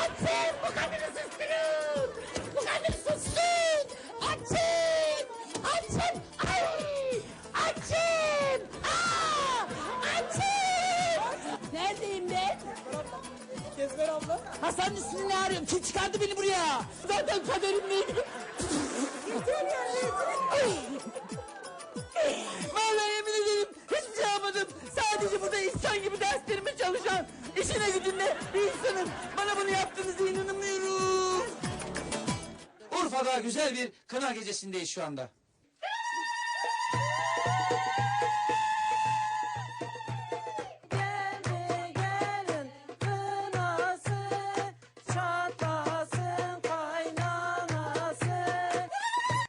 Açın! Bu kadını susturun! Bu kadını susturun! Açın! Açın! Ay! Açın! Aa! Açın! Neredeyim ben? Kezber abla. Hasan'ın üstünü ne arıyorum? Kim çıkardı beni buraya? Zaten kaderim neydi? Vallahi yemin ederim hiçbir şey yapmadım. Sadece burada insan gibi derslerimi çalışan, işine gücünde bir insanım. Urfa'da güzel bir kına gecesindeyiz şu anda.